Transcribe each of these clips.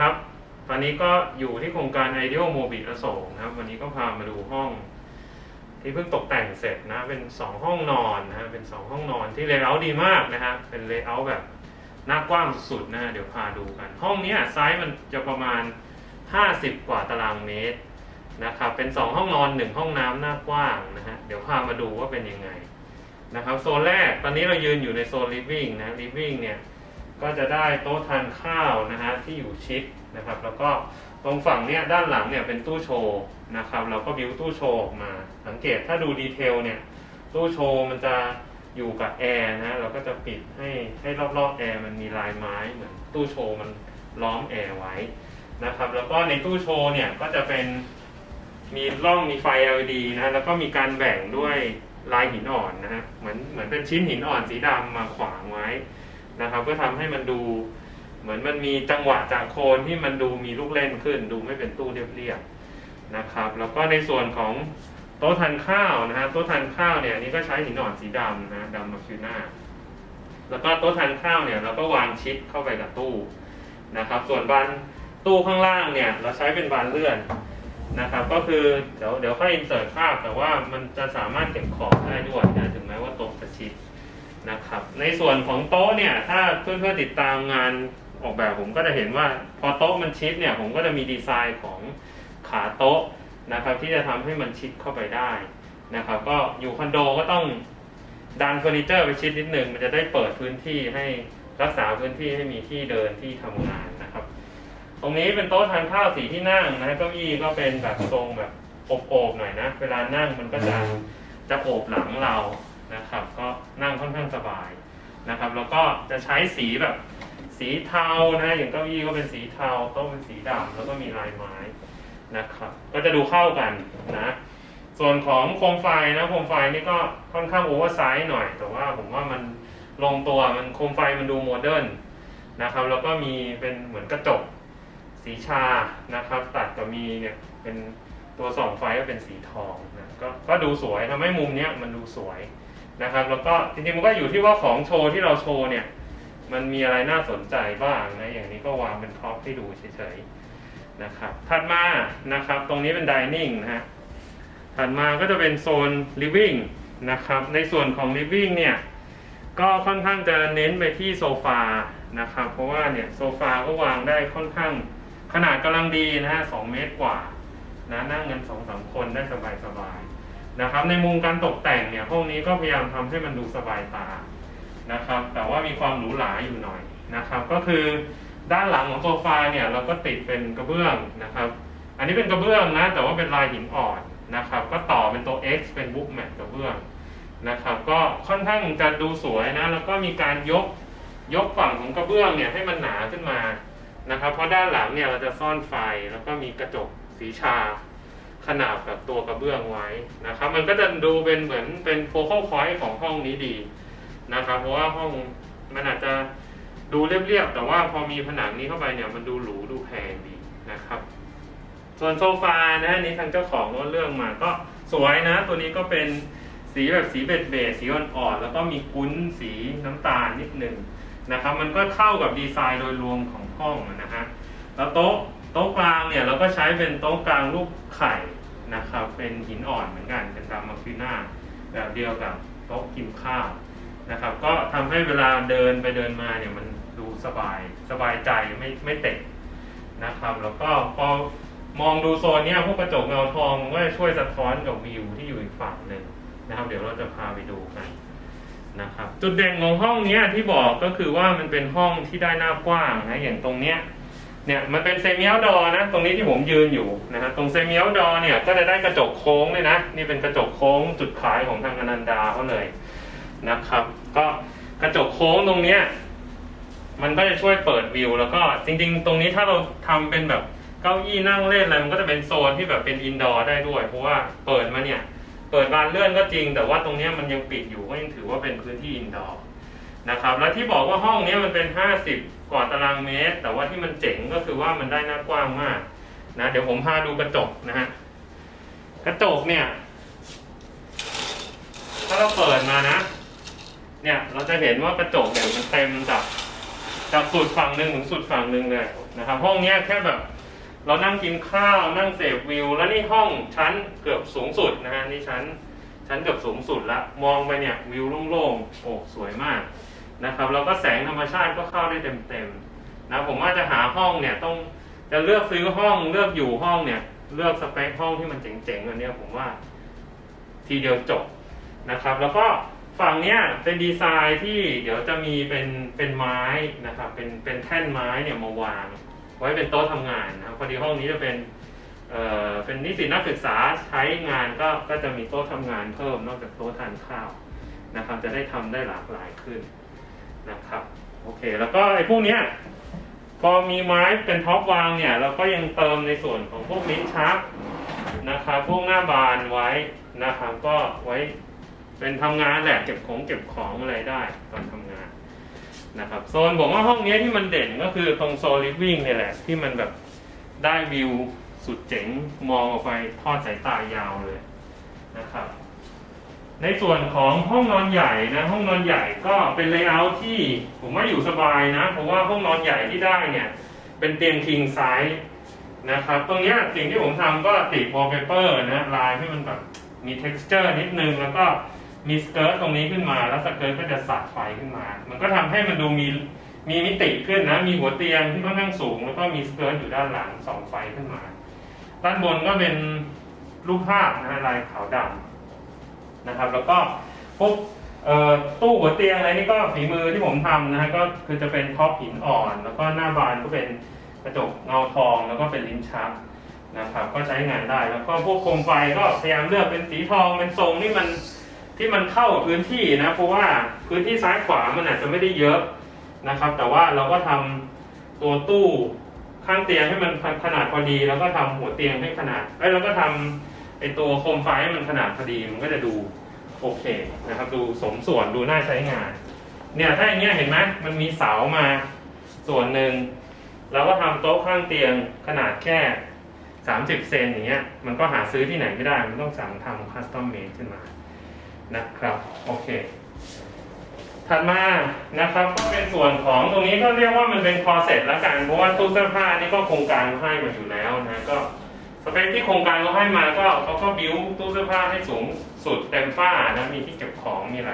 ครับ ตอนนี้ก็อยู่ที่โครงการ Ideal Mobile อโศกนะครับ วันนี้ก็พามาดูห้อง ที่เพิ่งตกแต่งเสร็จนะ เป็น 2 ห้องนอนนะฮะ เป็น 2 ห้องนอนที่เลเยอร์ดีมากนะฮะ เป็นเลเยอร์แบบหน้ากว้างสุดนะฮะ เดี๋ยวพาดูกัน ห้องนี้ไซส์มันจะประมาณ 50 กว่าตารางเมตรนะครับ เป็น 2 ห้องนอน 1 ห้องน้ำหน้ากว้างนะฮะ เดี๋ยวพามาดูว่าเป็นยังไงนะครับ โซนแรก ตอนนี้เรายืนอยู่ในโซน living นะ living เนี่ย ก็จะได้โต๊ะทานข้าวนะฮะที่อยู่ชิดนะครับ แล้วก็ตรงฝั่งเนี่ยด้านหลังเนี่ยเป็นตู้โชว์นะครับ เราก็บิวตู้โชว์ออกมา สังเกตถ้าดูดีเทลเนี่ยตู้โชว์มันจะอยู่กับแอร์นะฮะเราก็จะปิดให้ให้รอบๆแอร์มันมีลายไม้เหมือนตู้โชว์มันล้อมแอร์ไว้นะครับ แล้วก็ในตู้โชว์เนี่ยก็จะเป็นมีร่องมีไฟ LED นะแล้วก็มีการแบ่งด้วยลายหินอ่อนนะฮะเหมือนเหมือนเป็นชิ้นหินอ่อนสีดำมาขวางไว้ นะครับ เพื่อทำให้มันดู เหมือนมันมีจังหวะจากโคนที่มันดูมีลูกเล่นขึ้น ดูไม่เป็นตู้เรียบๆนะครับ แล้วก็ในส่วนของโต๊ะทานข้าวนะฮะโต๊ะทานข้าวเนี่ยอันนี่ก็ใช้หินอ่อนสีดำนะดำมาฟิวน่าแล้วก็โต๊ะทานข้าวเนี่ยเราก็วางชิดเข้าไปกับตู้นะครับ ส่วนบานตู้ข้างล่างเนี่ย เราใช้เป็นบานเลื่อนนะครับ ก็คือเดี๋ยวเดี๋ยวค่อยอินเสิร์ตภาพแต่ว่ามันจะสามารถเก็บของได้ด้วยนะถึงแม้ว่าโต๊ะจะชิด นะครับ ในส่วนของโต๊ะเนี่ย ถ้าเพื่อนๆติดตามงานออกแบบผมก็จะเห็นว่าพอโต๊ะมันชิดเนี่ย ผมก็จะมีดีไซน์ของขาโต๊ะนะครับ ที่จะทำให้มันชิดเข้าไปได้นะครับ ก็อยู่คอนโดก็ต้องดันเฟอร์นิเจอร์ไปชิดนิดนึงมันจะได้เปิดพื้นที่ให้รักษาพื้นที่ให้มีที่เดินที่ทำงานนะครับ ตรงนี้เป็นโต๊ะทานข้าวสีที่นั่งนะเก้าอี้ก็เป็นแบบทรงแบบโอบๆหน่อยนะ เวลานั่งมันก็จะจะโอบหลังเรา นะครับ ก็นั่งค่อนข้างสบายนะครับ แล้วก็จะใช้สีแบบสีเทานะอย่างเก้าอี้ก็เป็นสีเทาโต๊ะเป็นสีดำแล้วก็มีลายไม้นะครับ ก็จะดูเข้ากันนะ ส่วนของโคมไฟนะโคมไฟนี่ก็ค่อนข้างโอเวอร์ไซส์หน่อย แต่ว่าผมว่ามันลงตัวมันโคมไฟมันดูโมเดิร์นนะครับแล้วก็มีเป็นเหมือนกระจกสีชานะครับ ตัดกับมีเนี่ยเป็นตัวส่องไฟก็เป็นสีทองนะก็ก็ดูสวยทำให้มุมเนี้ยมันดูสวย นะครับ แล้วก็จริงๆมันก็อยู่ที่ว่าของโชว์ที่เราโชว์เนี่ย มันมีอะไรน่าสนใจบ้างนะอย่างนี้ก็วางเป็นท็อปให้ดูเฉยๆนะครับ ถัดมานะครับ ตรงนี้เป็นดิเนิ่งนะฮะถัดมาก็จะเป็นโซน living นะครับ ในส่วนของ living เนี่ยก็ค่อนข้างจะเน้นไปที่โซฟานะครับ เพราะว่าเนี่ยโซฟาก็วางได้ค่อนข้างขนาดกำลังดีนะฮะสองเมตรกว่านะนั่งกันสองสามคนได้สบายๆ นะครับ ในมุมการตกแต่งเนี่ยห้องนี้ก็พยายามทำให้มันดูสบายตานะครับ แต่ว่ามีความหรูหราอยู่หน่อยนะครับ ก็คือด้านหลังของโซฟาเนี่ยเราก็ติดเป็นกระเบื้องนะครับ อันนี้เป็นกระเบื้องนะแต่ว่าเป็นลายหินอ่อนนะครับ ก็ต่อเป็นตัว X เป็นบุ๊กแมทกระเบื้องนะครับ ก็ค่อนข้างจะดูสวยนะแล้วก็มีการยกยกฝั่งของกระเบื้องเนี่ยให้มันหนาขึ้นมานะครับ เพราะด้านหลังเนี่ยเราจะซ่อนไฟแล้วก็มีกระจกสีชา ขนาบกับตัวกระเบื้องไว้นะครับ มันก็จะดูเป็นเหมือนเป็นโฟกัสพอยต์ของห้องนี้ดีนะครับ เพราะว่าห้องมันอาจจะดูเรียบๆแต่ว่าพอมีผนังนี้เข้าไปเนี่ยมันดูหรูดูแพงดีนะครับ ส่วนโซฟานะอันนี้ทางเจ้าของก็เลือกมาก็สวยนะ ตัวนี้ก็เป็นสีแบบสีเบจเบจสีอ่อนๆแล้วก็มีกุ้นสีน้ำตาลนิดหนึ่งนะครับ มันก็เข้ากับดีไซน์โดยรวมของห้องนะฮะแล้วโต๊ะ โต๊ะกลางเนี่ยเราก็ใช้เป็นโต๊ะกลางรูปไข่นะครับ เป็นหินอ่อนเหมือนกันเป็นตามาฟิน่าแบบเดียวกับโต๊ะกินข้าวนะครับ ก็ทำให้เวลาเดินไปเดินมาเนี่ยมันดูสบายสบายใจไม่ไม่เตะนะครับ แล้วก็พอมองดูโซนเนี้ยพวกกระจกเงาทองก็จะช่วยสะท้อนกับวิวที่อยู่อีกฝั่งหนึ่งนะครับ เดี๋ยวเราจะพาไปดูกันนะครับ จุดเด่นของห้องเนี้ยที่บอกก็คือว่ามันเป็นห้องที่ได้หน้ากว้างนะอย่างตรงเนี้ย เนี่ยมันเป็นเซมิเอลดอนะตรงนี้ที่ผมยืนอยู่นะฮะตรงเซมิเอลดอเนี่ยก็จะได้กระจกโค้งเลยนะ นี่เป็นกระจกโค้งจุดขายของทางอนันดาเขาเลยนะครับ ก็กระจกโค้งตรงเนี้ยมันก็จะช่วยเปิดวิว แล้วก็จริง ๆ ตรงนี้ถ้าเราทำเป็นแบบเก้าอี้นั่งเล่นอะไรมันก็จะเป็นโซนที่แบบเป็นอินดอร์ได้ด้วย เพราะว่าเปิดมาเนี่ย เปิดบานเลื่อนก็จริง แต่ว่าตรงนี้มันยังปิดอยู่ก็ยังถือว่าเป็นพื้นที่อินดอร์นะครับ แล้วที่บอกว่าห้องนี้มันเป็น 50กว่าตารางเมตร แต่ว่าที่มันเจ๋งก็คือว่ามันได้หน้ากว้างมากนะเดี๋ยวผมพาดูกระจกนะฮะกระจกเนี่ย ถ้าเราเปิดมานะ เนี่ยเราจะเห็นว่ากระจกเนี่ยมันเต็มจากจากสุดฝั่งหนึ่งถึงสุดฝั่งหนึ่งเลยนะครับห้องเนี้ยแค่แบบ เรานั่งกินข้าวนั่งเสพวิว แล้วนี่ห้องชั้นเกือบสูงสุดนะฮะนี่ชั้นชั้นเกือบสูงสุดละมองไปเนี่ยวิวโล่งๆโอ้สวยมาก นะครับแล้วก็แสงธรรมชาติก็เข้าได้เต็มๆนะผมว่าจะหาห้องเนี่ยต้องจะเลือกซื้อห้องเลือกอยู่ห้องเนี่ย เลือกสเปคห้องที่มันเจ๋งๆอันนี้ผมว่า ทีเดียวจบนะครับ แล้วก็ฝั่งเนี้ยเป็นดีไซน์ที่เดี๋ยวจะมีเป็นเป็นไม้นะครับ เป็นเป็นแท่นไม้เนี่ยมาวาง ไว้เป็นโต๊ะทำงานนะครับพอดีห้องนี้จะเป็นเอ่อเป็นนิสิตนักศึกษาใช้งานก็ก็จะมีโต๊ะทำงานเพิ่มนอกจากโต๊ะทานข้าวนะครับ จะได้ทำได้หลากหลายขึ้น นะครับโอเค แล้วก็ไอ้พวกเนี้ยพอมีไม้เป็นท็อปวางเนี่ย เราก็ยังเติมในส่วนของพวกลิ้นชักนะครับพวกหน้าบานไว้นะครับก็ไว้เป็นทำงานแหละเก็บของเก็บของอะไรได้ตอนทำงานนะครับโซนผมว่าห้องนี้ที่มันเด่นก็คือตรงโซลิฟวิ่งเนี่ยแหละ ที่มันแบบได้วิวสุดเจ๋งมองออกไปทอดสายตายาวเลยนะครับ ในส่วนของห้องนอนใหญ่นะห้องนอนใหญ่ก็เป็นเลเยอร์ที่ผมว่าอยู่สบายนะเพราะว่าห้องนอนใหญ่ที่ได้เนี่ยเป็นเตียง king size นะครับ ตรงนี้สิ่งที่ผมทำก็ติด wallpaper นะลายให้มันแบบมี texture นิดนึง แล้วก็มีสเกิร์ตตรงนี้ขึ้นมา แล้วสเกิร์ตก็จะสาดไฟขึ้นมา มันก็ทำให้มันดูมีมีมิติขึ้นนะ มีหัวเตียงที่ค่อนข้างสูง แล้วก็มีสเกิร์ตอยู่ด้านหลังสองไฟขึ้นมา ด้านบนก็เป็นรูปภาพนะฮะลายขาวดำ นะครับ แล้วก็พวกตู้หัวเตียงอะไรนี่ก็ฝีมือที่ผมทำนะฮะก็คือจะเป็นท็อปหินอ่อน แล้วก็หน้าบานก็เป็นกระจกเงาทองแล้วก็เป็นลิ้นชักนะครับก็ใช้งานได้แล้วก็พวกโคมไฟก็พยายามเลือกเป็นสีทองเป็นทรงที่มันที่มันเข้ากับพื้นที่นะเพราะว่าพื้นที่ซ้ายขวามันอาจจะไม่ได้เยอะนะครับ แต่ว่าเราก็ทำตัวตู้ข้างเตียงให้มันขนาดพอดี แล้วก็ทำหัวเตียงให้ขนาดเอ้ยแล้วก็ทำไอตัวโคมไฟมันขนาดพอดีมันก็จะดูโอเคนะครับ ดูสมส่วนดูน่าใช้งาน เนี่ยถ้าอย่างเงี้ยเห็นไหมมันมีเสามาส่วนหนึ่งเราก็ทำโต๊ะข้างเตียงขนาดแค่30เซนอย่างเงี้ยมันก็หาซื้อที่ไหนไม่ได้ มันต้องสั่งทำคัสตอมเมดขึ้นมานะครับโอเค ถัดมานะครับก็เป็นส่วนของตรงนี้ก็เรียกว่ามันเป็นคอเซ็ตแล้วกัน เพราะว่าตู้เสื้อผ้านี่ก็โครงการให้มาอยู่แล้วนะก็ สเปคที่โครงการเขาให้มาก็เขาก็บิวตู้เสื้อผ้าให้สูงสุดเต็มฝ้านะมีที่เก็บของมีอะไร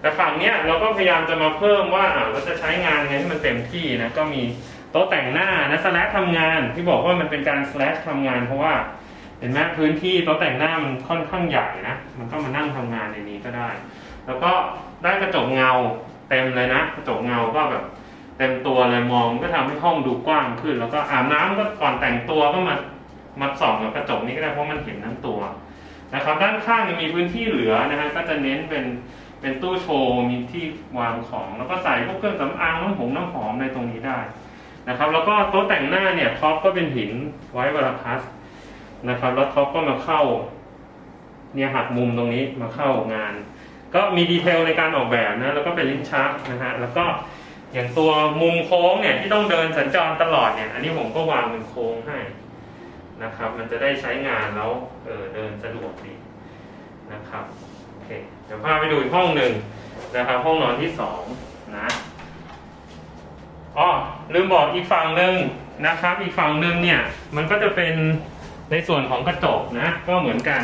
แต่ฝั่งเนี้ยเราก็พยายามจะมาเพิ่มว่าอ่าเราจะใช้งานไงให้มันเต็มที่นะก็มีโต๊ะแต่งหน้านะสแลชทำงานที่บอกว่ามันเป็นการสแลชทำงาน เพราะว่าเห็นไหมพื้นที่โต๊ะแต่งหน้ามันค่อนข้างใหญ่นะมันก็มานั่งทำงานในนี้ก็ได้ แล้วก็ได้กระจกเงาเต็มเลยนะ กระจกเงาก็แบบเต็มตัวเลยมองก็ทำให้ห้องดูกว้างขึ้น แล้วก็อาบน้ำก็ก่อนแต่งตัวก็มา มาส่องกับกระจกนี้ก็ได้เพราะมันเห็นทั้งตัวนะครับ ด้านข้างยังมีพื้นที่เหลือนะฮะก็จะเน้นเป็นเป็นตู้โชว์มีที่วางของแล้วก็ใส่พวกเครื่องสำอางน้ำหอมน้ำหอมในตรงนี้ได้นะครับ แล้วก็โต๊ะแต่งหน้าเนี่ยท็อปก็เป็นหินไว้วรพัสนะครับ แล้วท็อปก็มาเข้า เนี่ยหักมุมตรงนี้มาเข้างาน ก็มีดีเทลในการออกแบบนะแล้วก็เป็นลิ้นชักนะฮะแล้วก็อย่างตัวมุมโค้งเนี่ยที่ต้องเดินสัญจรตลอดเนี่ย อันนี้ผมก็วางเป็นโค้งให้ นะครับ มันจะได้ใช้งานแล้วเออเดินสะดวกดีนะครับโอเคเดี๋ยวพาไปดูอีกห้องหนึ่งนะครับ ห้องนอนที่สองนะอ๋อลืมบอกอีกฝั่งหนึ่งนะครับ อีกฝั่งหนึ่งเนี่ย มันก็จะเป็นในส่วนของกระจกนะก็เหมือนกัน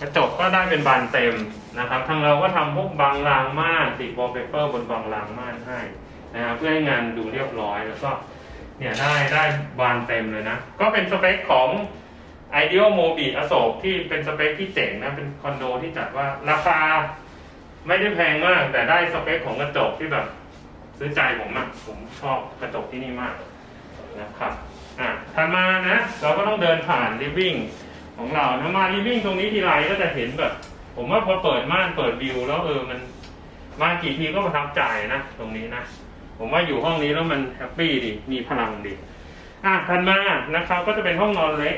กระจกก็ได้เป็นบานเต็มนะครับทางเราก็ทำพวกบางรางม่านติดวอลเปเปอร์บนบางรางม่านให้นะครับเพื่อให้งานดูเรียบร้อยแล้วก็ เนี่ยได้ได้บานเต็มเลยนะ ก็เป็นสเปคของ Ideal m o b i อโศกที่เป็นสเปคที่เจ๋งนะ เป็นคอนโดที่จัดว่าราคาไม่ได้แพงมาก แต่ได้สเปคของกระจกที่แบบซื้อใจผมอะผมชอบกระจกที่นี่มากนะครับอะถัดมานะ เราก็ต้องเดินผ่านริฟวิ่งของเรานะมาริฟวิ่งตรงนี้ทีไรก็จะเห็นแบบ ผมว่าพอเปิดม่านเปิดวิวแล้วเออมัน มากี่ทีก็ประทับใจนะ ตรงนี้นะ ผมว่าอยู่ห้องนี้แล้วมันแฮปปี้ดี มีพลังดี อะถัดมานะครับ ก็จะเป็นห้องนอนเล็ก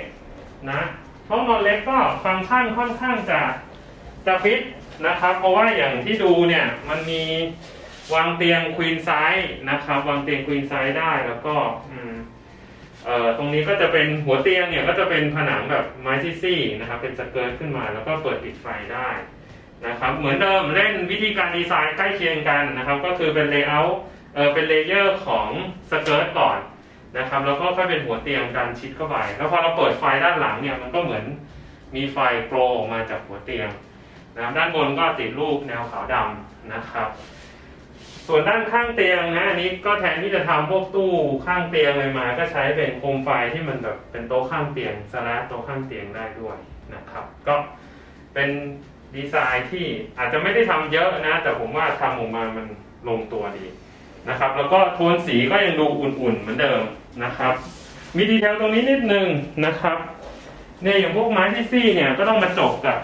นะ ห้องนอนเล็กก็ฟังก์ชันค่อนข้างจะจะฟิตนะครับ เพราะว่าอย่างที่ดูเนี่ยมันมีวางเตียงควีนไซส์นะครับ วางเตียงควีนไซส์ได้แล้วก็เอ่อตรงนี้ก็จะเป็นหัวเตียงเนี่ยก็จะเป็นผนังแบบไม้ซี่ๆนะครับ เป็นสเกิร์ตขึ้นมาแล้วก็เปิดปิดไฟได้นะครับ เหมือนเดิมเล่นวิธีการดีไซน์ใกล้เคียงกันนะครับ ก็คือเป็นเลเยอร์ เออเป็นเลเยอร์ของสเกิร์ตก่อนนะครับ แล้วก็ค่อยเป็นหัวเตียงดันชิดเข้าไป แล้วพอเราเปิดไฟด้านหลังเนี่ยมันก็เหมือนมีไฟโปรออกมาจากหัวเตียงนะครับด้านบนก็ติดรูปแนวขาวดำนะครับ ส่วนด้านข้างเตียงนะอันนี้ก็แทนที่จะทำพวกตู้ข้างเตียงเลยมา ก็ใช้เป็นโคมไฟที่มันแบบเป็นโต๊ะข้างเตียงสลัดโต๊ะข้างเตียงได้ด้วยนะครับ ก็เป็นดีไซน์ที่อาจจะไม่ได้ทำเยอะนะ แต่ผมว่าทำออกมามันลงตัวดี นะครับ แล้วก็โทนสีก็ยังดูอุ่นๆเหมือนเดิมนะครับ มีดีเทลตรงนี้นิดนึงนะครับเนี่ยอย่างพวกไม้ที่ซี่เนี่ยก็ต้องมาจบกับ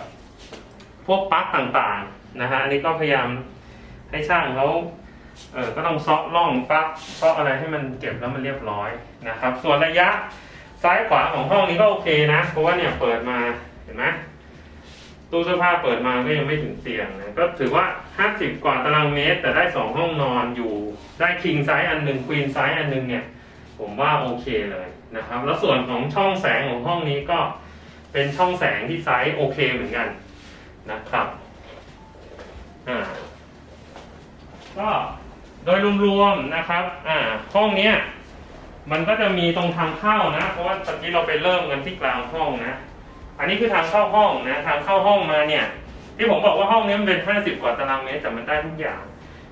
พวกปลั๊กต่างๆนะฮะอันนี้ก็พยายามให้ช่างเขาเออก็ต้องซอกล่องปลั๊กซอกอะไรให้มันเก็บแล้วมันเรียบร้อยนะครับ ส่วนระยะซ้ายขวาของห้องนี้ก็โอเคนะ เพราะว่าเนี่ยเปิดมาเห็นไหม ตู้เสื้อผ้าเปิดมาก็ยังไม่ถึงเตียงนะก็ถือว่า 50 กว่าตารางเมตร แต่ได้ 2 ห้องนอนอยู่ ได้คิงไซส์อันหนึ่งควีนไซส์อันหนึ่งเนี่ย ผมว่าโอเคเลยนะครับ แล้วส่วนของช่องแสงของห้องนี้ก็เป็นช่องแสงที่ไซส์โอเคเหมือนกันนะครับอ่าก็โดยรวมๆนะครับอ่าห้องเนี้ยมันก็จะมีตรงทางเข้านะ เพราะว่าตอนนี้เราไปเริ่มกันที่กลางห้องนะ อันนี้คือทางเข้าห้องนะทางเข้าห้องมาเนี่ย ที่ผมบอกว่าห้องนี้มันเป็น 50 กว่าตารางเมตรแต่มันได้ทุกอย่าง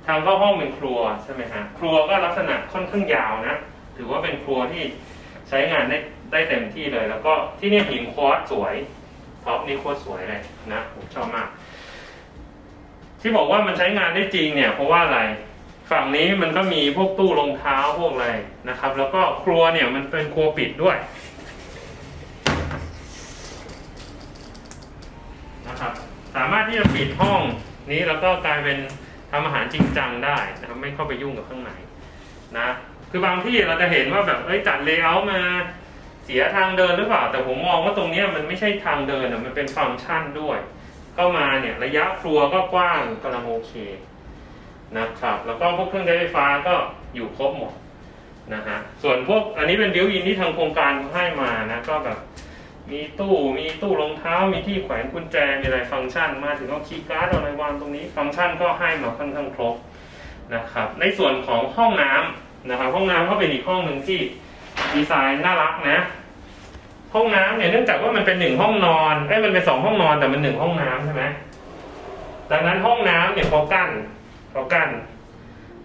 ทางเข้าห้องเป็นครัวใช่ไหมฮะครัวก็ลักษณะค่อนข้างยาวนะถือว่าเป็นครัวที่ใช้งานได้ได้เต็มที่เลย แล้วก็ที่นี่หินควอตสวยท็อปนี่โคตรสวยเลยนะผมชอบมาก ที่บอกว่ามันใช้งานได้จริงเนี่ย เพราะว่าอะไรฝั่งนี้มันก็มีพวกตู้รองเท้าพวกอะไรนะครับ แล้วก็ครัวเนี่ยมันเป็นครัวปิดด้วยนะครับ สามารถที่จะปิดห้องนี้แล้วก็กลายเป็นทำอาหารจริงจังได้นะครับไม่เข้าไปยุ่งกับข้างในนะคือบางที่เราจะเห็นว่าแบบเอ้ยจัดเลเยอร์มาเสียทางเดินหรือเปล่า แต่ผมมองว่าตรงนี้มันไม่ใช่ทางเดินอะมันเป็นฟังก์ชันด้วย เข้ามาเนี่ยระยะครัวก็กว้างกำลังโอเคนะครับแล้วก็พวกเครื่องใช้ไฟฟ้าก็อยู่ครบหมดนะฮะส่วนพวกอันนี้เป็นบิวอินที่ทางโครงการให้มานะก็แบบ มีตู้มีตู้รองเท้ามีที่แขวนกุญแจมีอะไรฟังก์ชัน มาถึงเอาคีย์การ์ดอาอะไรวางตรงนี้ ฟังก์ชันก็ให้มาค่อนข้างครบนะครับในส่วนของห้องน้ำนะครับห้องน้ำก็เป็นอีกห้องหนึ่งที่ดีไซน์น่ารักนะ ห้องน้ำเนี่ยเนื่องจากว่ามันเป็นหนึ่งห้องนอนเอ้ยมันเป็นสองห้องนอนแต่มันหนึ่งห้องน้ำใช่ไหมดังนั้นห้องน้ำเนี่ยเขากั้นเขากั้น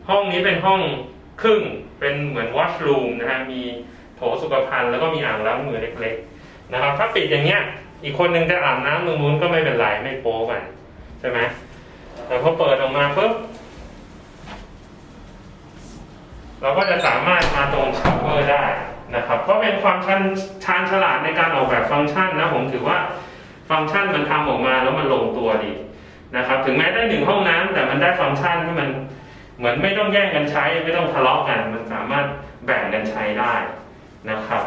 ห้องนี้เป็นห้องครึ่งเป็นเหมือนวอชรูมนะฮะมีโถสุขภัณฑ์แล้วก็มีอ่างล้างมือเล็กๆ นะครับถ้าปิดอย่างเงี้ย อีกคนหนึ่งจะอาบน้ำตรงนู้นก็ไม่เป็นไรไม่โป๊กันใช่ไหมแต่พอเปิดออกมาปุ๊บเราก็จะสามารถมาตรงชาวเวอร์ได้นะครับ ก็เป็นความชันชาญฉลาดในการออกแบบฟังก์ชันนะผมถือว่าฟังก์ชันมันทำออกมาแล้วมันลงตัวดีนะครับ ถึงแม้ได้หนึ่งห้องน้ำแต่มันได้ฟังก์ชันที่มันเหมือนไม่ต้องแย่งกันใช้ ไม่ต้องทะเลาะกัน มันสามารถแบ่งกันใช้ได้นะครับ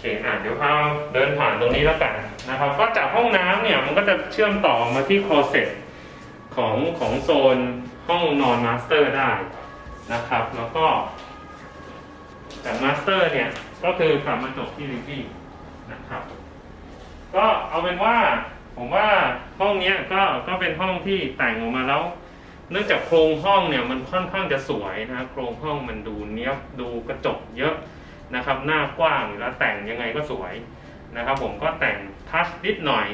เคอะเดี๋ยวพาเดินผ่านตรงนี้แล้วกันนะครับ ก็จากห้องน้ำเนี่ยมันก็จะเชื่อมต่อมาที่โคลเซ็ตของของโซนห้องนอนมาสเตอร์ได้นะครับ แล้วก็จากมาสเตอร์เนี่ยก็คือกลับมาจบที่ลิฟวิ่งนะครับ ก็เอาเป็นว่าผมว่าห้องนี้ก็ก็เป็นห้องที่แต่งออกมาแล้ว เนื่องจากโครงห้องเนี่ยมันค่อนข้างจะสวยนะโครงห้องมันดูเนี้ยบดูกระจกเยอะ นะครับ หน้ากว้างแล้วแต่งยังไงก็สวยนะครับ ผมก็แต่งทัชนิดหน่อย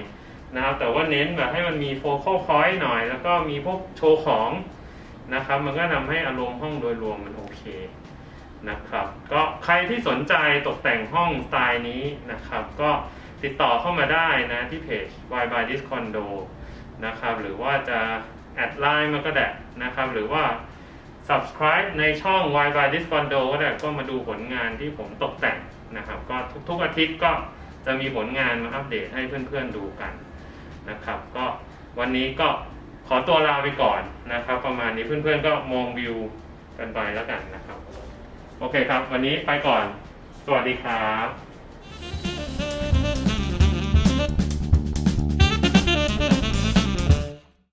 นะครับ แต่ว่าเน้นแบบให้มันมีโฟกัสพอยต์หน่อย แล้วก็มีพวกโชว์ของนะครับ มันก็ทำให้อารมณ์ห้องโดยรวมมันโอเคนะครับ ก็ใครที่สนใจตกแต่งห้องสไตล์นี้นะครับ ก็ติดต่อเข้ามาได้นะที่เพจ y by this condo นะครับ หรือว่าจะแอดไลน์มาก็ได้นะครับ หรือว่า subscribe ในช่อง y by this condo ก็ได้ก็มาดูผลงานที่ผมตกแต่งนะครับ ก็ทุกๆอาทิตย์ก็จะมีผลงานมาอัปเดตให้เพื่อนๆดูกันนะครับ ก็วันนี้ก็ขอตัวลาไปก่อนนะครับ ประมาณนี้เพื่อนๆก็มองวิวกันไปแล้วกันนะครับ โอเคครับ วันนี้ไปก่อน สวัสดีครับ